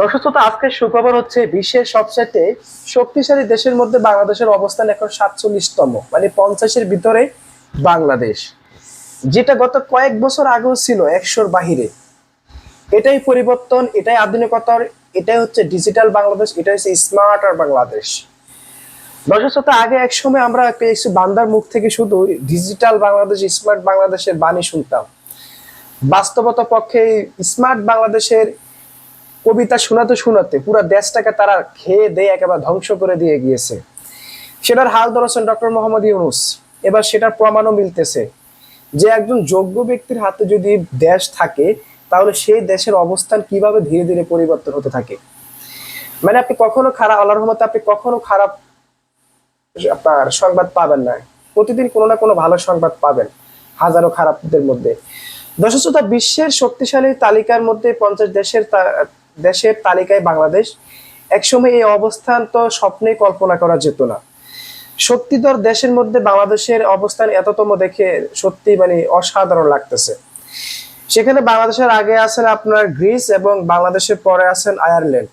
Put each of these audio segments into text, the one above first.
দর্শক শ্রোতা, আজকের সুখবর হচ্ছে বিশ্বের সবচেয়ে শক্তিশালী দেশের মধ্যে বাংলাদেশের অবস্থান এখন সাতচল্লিশতম মানে পঞ্চাশের ভিতরে বাংলাদেশ, যেটা গত কয়েক বছর আগেও ছিল একশোর বাহিরে। এটাই পরিবর্তন, এটাই আধুনিকতার, এটাই হচ্ছে ডিজিটাল বাংলাদেশ এটা হচ্ছে স্মার্ট আর বাংলাদেশ। দর্শক শ্রোতা, আগে এক সময় আমরা কিছু বান্দার মুখ থেকে শুধু ডিজিটাল বাংলাদেশ, স্মার্ট বাংলাদেশের বাণী শুনতাম। বাস্তবতা পক্ষে স্মার্ট বাংলাদেশের কবিতা শোনাতে শোনাতে পুরো দেশটাকে তারা খেয়ে দিয়ে একেবারে ধ্বংস করে দিয়ে গিয়েছে। সেটার হাল ধরেছেন ডক্টর মোহাম্মদ ইউনুস। এবার সেটার প্রমাণও মিলতেছে যে একজন যোগ্য ব্যক্তির হাতে যদি দেশ থাকে তাহলে সেই দেশের অবস্থান কীভাবে ধীরে ধীরে পরিবর্তন হতে থাকে? মানে আপনি কখনো খারাপ আল্লাহর রহমতে আপনি কখনো খারাপ আপনার সংবাদ পাবেন না। প্রতিদিন কোনো না কোনো ভালো সংবাদ পাবেন হাজারো খারাপদের মধ্যে। দর্শক শ্রোতা, বিশ্বের শক্তিশালী তালিকার মধ্যে পঞ্চাশ দেশের দেশের তালিকায় বাংলাদেশ। একসময় এই অবস্থান তো স্বপ্নে কল্পনা করা যেত না। শক্তিধর দেশের মধ্যে বাংলাদেশের অবস্থান এততম দেখে সত্যি মানে অসাধারণ লাগতেছে। সেখানে বাংলাদেশের আগে আছেন আপনার গ্রিস এবং বাংলাদেশের পরে আছেন আয়ারল্যান্ড।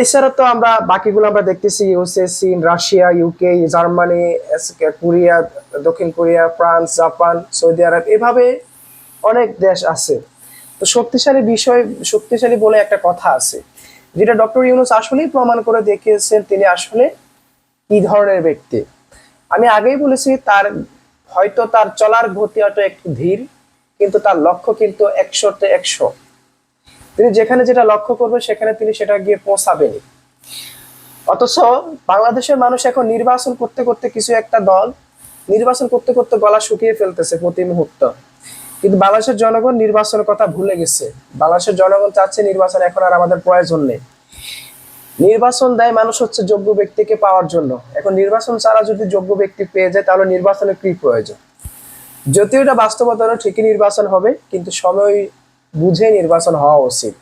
এছাড়া তো আমরা বাকিগুলো আমরা দেখতেছি ইউএসএ চীন, রাশিয়া ইউকে জার্মানি কোরিয়া, দক্ষিণ Korea, France, Japan, Saudi Arab. এভাবে অনেক দেশ আছে। তো শক্তিশালী বিষয়, শক্তিশালী বলে একটা কথা আছে, যেটা ডক্টর ইউনুস আসলেই প্রমাণ করে দেখিয়েছেন তিনি আসলে কি ধরনের ব্যক্তি। আমি আগেই বলেছি, তার হয়তো তার চলার গতি হয়তো একটু ধীর, কিন্তু তার লক্ষ্য কিন্তু একশোতে একশো। তিনি যেখানে যেটা লক্ষ্য করবে, সেখানে তিনি সেটা গিয়ে পৌঁছাবেনই অথচ বাংলাদেশের মানুষ এখন নির্বাচন করতে করতে কিছু একটা দল, নির্বাচন করতে করতে গলা শুকিয়ে ফেলতেছে প্রতি মুহূর্ত। কিন্তু বাংলাদেশের জনগণ নির্বাচনের কথা ভুলে গেছে। বাংলাদেশের জনগণ চাচ্ছে নির্বাচন এখন আর আমাদের প্রয়োজন নেই। নির্বাচন দেয় মানুষ হচ্ছে যোগ্য ব্যক্তিকে পাওয়ার জন্য। এখন নির্বাচন ছাড়া যদি যোগ্য ব্যক্তি পেয়ে যায়, তাহলে নির্বাচনের কি প্রয়োজন? যদিও এটা বাস্তবতা ঠিকই নির্বাচন হবে, কিন্তু সময় বুঝে নির্বাচন হওয়া উচিত।